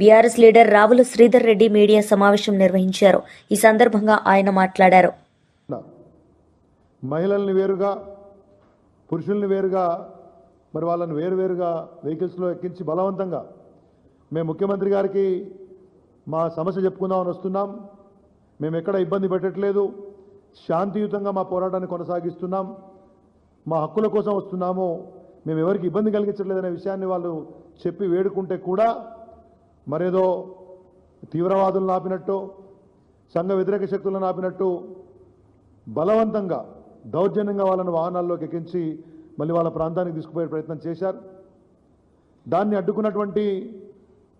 BRS leader Ravula Sridhar Reddy media సమావేశం నిర్వహించారు. ఈ సందర్భంగా ఆయన మాట్లాడారు. మహిళల్ని వేరుగా పురుషుల్ని వేరుగా మరి వాళ్ళని వేరువేరుగా వెహికల్స్లో ఎక్కించి బలవంతంగా మేము ముఖ్యమంత్రి గారికి మా సమస్య చెప్పుకుందామని వస్తున్నాం. మేము ఎక్కడ ఇబ్బంది పెట్టట్లేదు. శాంతియుతంగా మా పోరాటాన్ని కొనసాగిస్తున్నాం. మా హక్కుల కోసం వస్తున్నాము. మేము ఎవరికి ఇబ్బంది కలిగించట్లేదనే విషయాన్ని వాళ్ళు చెప్పి వేడుకుంటే కూడా మరేదో తీవ్రవాదులను ఆపినట్టు సంఘ వ్యతిరేక శక్తులను ఆపినట్టు బలవంతంగా దౌర్జన్యంగా వాళ్ళని వాహనాల్లోకి ఎక్కించి మళ్ళీ వాళ్ళ ప్రాంతానికి తీసుకుపోయే ప్రయత్నం చేశారు. దాన్ని అడ్డుకున్నటువంటి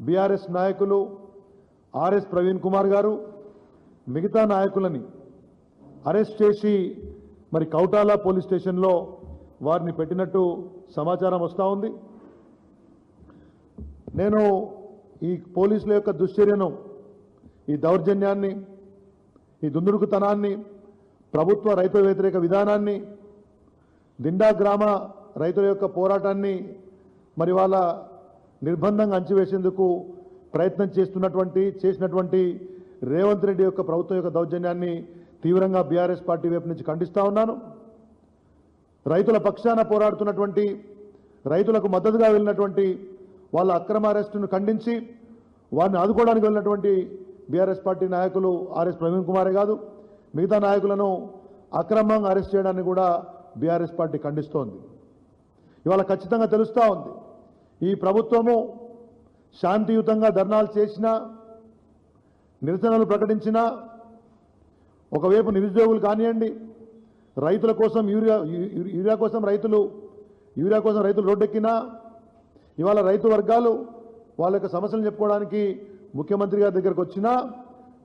బీఆర్ఎస్ నాయకులు ఆర్ఎస్ ప్రవీణ్ కుమార్ గారు మిగతా నాయకులని అరెస్ట్ చేసి మరి కౌటాల పోలీస్ స్టేషన్లో వారిని పెట్టినట్టు సమాచారం వస్తూ ఉంది. నేను ఈ పోలీసుల యొక్క దుశ్చర్యను ఈ దౌర్జన్యాన్ని ఈ దుందుడుకుతనాన్ని ప్రభుత్వ రైతు వ్యతిరేక విధానాన్ని దిండా గ్రామ రైతుల యొక్క పోరాటాన్ని మరి వాళ్ళ నిర్బంధంగా అంచివేసేందుకు ప్రయత్నం చేస్తున్నటువంటి చేసినటువంటి రేవంత్ రెడ్డి యొక్క ప్రభుత్వం యొక్క దౌర్జన్యాన్ని తీవ్రంగా బీఆర్ఎస్ పార్టీ వైపు నుంచి ఖండిస్తూ ఉన్నాను. రైతుల పక్షాన పోరాడుతున్నటువంటి రైతులకు మద్దతుగా వెళ్ళినటువంటి వాళ్ళ అక్రమ అరెస్టును ఖండించి వారిని ఆదుకోవడానికి వెళ్ళినటువంటి బీఆర్ఎస్ పార్టీ నాయకులు ఆర్ఎస్ ప్రవీణ్ కుమారే కాదు మిగతా నాయకులను అక్రమంగా అరెస్ట్ చేయడాన్ని కూడా బీఆర్ఎస్ పార్టీ ఖండిస్తోంది. ఇవాళ ఖచ్చితంగా తెలుస్తూ ఉంది. ఈ ప్రభుత్వము శాంతియుతంగా ధర్నాలు చేసినా నిరసనలు ప్రకటించినా ఒకవైపు నిరుద్యోగులు కానివ్వండి రైతుల కోసం యూరియా యూరియా కోసం రైతులు యూరియా కోసం రైతులు రోడ్డెక్కినా ఇవాళ రైతు వర్గాలు వాళ్ళ యొక్క సమస్యలు చెప్పుకోవడానికి ముఖ్యమంత్రి గారి దగ్గరకు వచ్చినా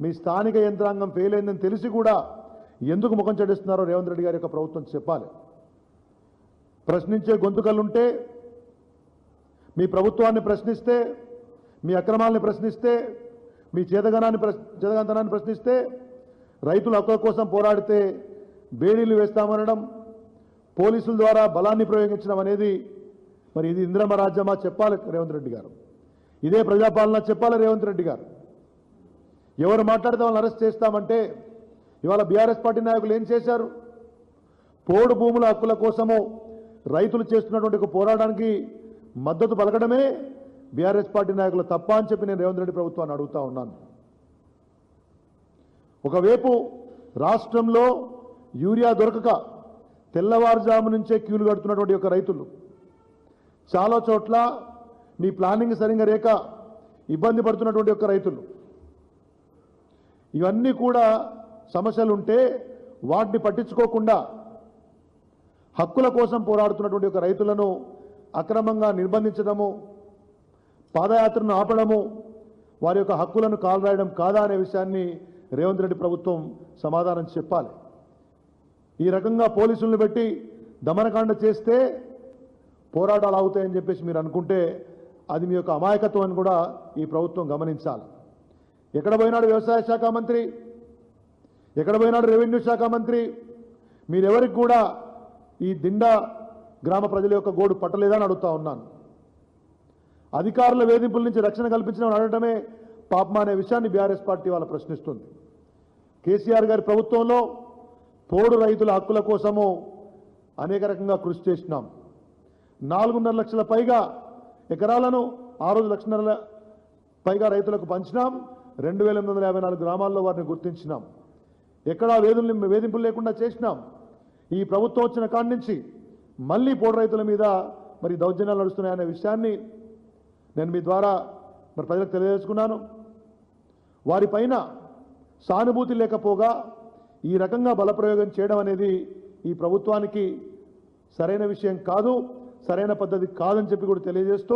మీ స్థానిక యంత్రాంగం ఫెయిల్ అయిందని తెలిసి కూడా ఎందుకు ముఖం చెడిస్తున్నారో రేవంత్ రెడ్డి గారి యొక్క ప్రభుత్వం చెప్పాలి. ప్రశ్నించే గొంతుకలుంటే మీ ప్రభుత్వాన్ని ప్రశ్నిస్తే మీ అక్రమాలని ప్రశ్నిస్తే మీ చేతగనాన్ని ప్రశ్ చేతగంతనాన్ని ప్రశ్నిస్తే రైతుల హక్కుల కోసం పోరాడితే బేడీలు వేస్తామనడం పోలీసుల ద్వారా బలాన్ని ప్రయోగించడం అనేది మరి ఇది ఇంద్రమ రాజ్యమా చెప్పాలి రేవంత్ రెడ్డి గారు. ఇదే ప్రజాపాలన చెప్పాలి రేవంత్ రెడ్డి గారు. ఎవరు మాట్లాడితే వాళ్ళని అరెస్ట్ చేస్తామంటే ఇవాళ బీఆర్ఎస్ పార్టీ నాయకులు ఏం చేశారు? పోడు భూముల హక్కుల కోసము రైతులు చేస్తున్నటువంటి ఒక పోరాటానికి మద్దతు పలకడమే బీఆర్ఎస్ పార్టీ నాయకులు తప్ప అని చెప్పి నేను రేవంత్ రెడ్డి ప్రభుత్వాన్ని అడుగుతా ఉన్నాను. ఒకవైపు రాష్ట్రంలో యూరియా దొరకక తెల్లవారుజాము నుంచే క్యూలు కడుతున్నటువంటి ఒక రైతులు చాలా చోట్ల మీ ప్లానింగ్ సరిగ్గా రేక ఇబ్బంది పడుతున్నటువంటి ఒక రైతులు. ఇవన్నీ కూడా సమస్యలు ఉంటే వాటిని పట్టించుకోకుండా హక్కుల కోసం పోరాడుతున్నటువంటి ఒక రైతులను అక్రమంగా నిర్బంధించడము పాదయాత్రను ఆపడము వారి యొక్క హక్కులను కాలరాయడం కాదా అనే విషయాన్ని రేవంత్ రెడ్డి ప్రభుత్వం సమాధానం చెప్పాలి. ఈ రకంగా పోలీసులను పెట్టి దమనకాండ చేస్తే పోరాటాలు అవుతాయని చెప్పేసి మీరు అనుకుంటే అది మీ యొక్క అమాయకత్వం అని కూడా ఈ ప్రభుత్వం గమనించాలి. ఎక్కడ పోయినాడు వ్యవసాయ శాఖ మంత్రి? ఎక్కడ పోయినాడు రెవెన్యూ శాఖ మంత్రి? మీరెవరికి కూడా ఈ దిండా గ్రామ ప్రజల యొక్క గోడు పట్టలేదని అడుగుతా ఉన్నాను. అధికారుల వేధింపుల నుంచి రక్షణ కల్పించడం అడగటమే పాపమా అనే విషయాన్ని బీఆర్ఎస్ పార్టీ వాళ్ళ ప్రశ్నిస్తుంది. కేసీఆర్ గారి ప్రభుత్వంలో పోడు రైతుల హక్కుల కోసము అనేక రకంగా కృషి చేసినాం. నాలుగున్నర లక్షల పైగా ఎకరాలను ఆ రోజు లక్షన్నర పైగా రైతులకు పంచినాం. రెండు వేల ఎనిమిది వందల యాభై నాలుగు గ్రామాల్లో వారిని గుర్తించినాం. ఎక్కడా వేధుల్ని వేధింపులు లేకుండా చేసినాం. ఈ ప్రభుత్వం వచ్చిన కాడి నుంచి మళ్ళీ పోడు రైతుల మీద మరి దౌర్జన్యాలు నడుస్తున్నాయనే విషయాన్ని నేను మీ ద్వారా మరి ప్రజలకు తెలియజేసుకున్నాను. వారిపైన సానుభూతి లేకపోగా ఈ రకంగా బలప్రయోగం చేయడం అనేది ఈ ప్రభుత్వానికి సరైన విషయం కాదు. సరైన పద్ధతి కాదని చెప్పి కూడా తెలియజేస్తూ